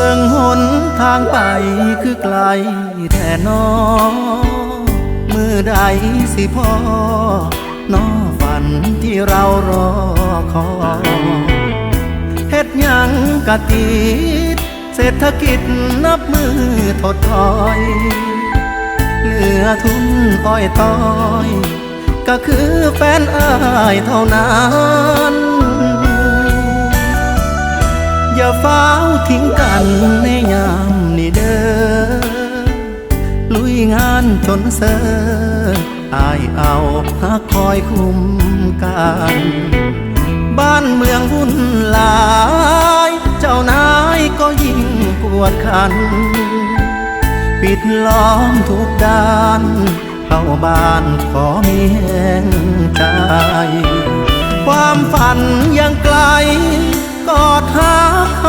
บิ่งหนทางไปคือไกลแท่นอมือใดสิพ่อน้อฝันที่เรารอคอยเฮ็ดยังกะติดเศรษฐกิจนับมือถดถอย เหลือทุนอ้อยต้อย ก็คือแฟนอายเท่านั้น ฟ้าวทิ้งกันในยามนี้เด้อลุยงานจนเสออายเอาหักคอยคุ้มกัน บ้านเมืองวุ่นหลาย เจ้านายก็ยิ่งปวดขัน ปิดล้อมทุกด้าน เข้าบ้านขอมีแห่งใจ ความฝันยังไกล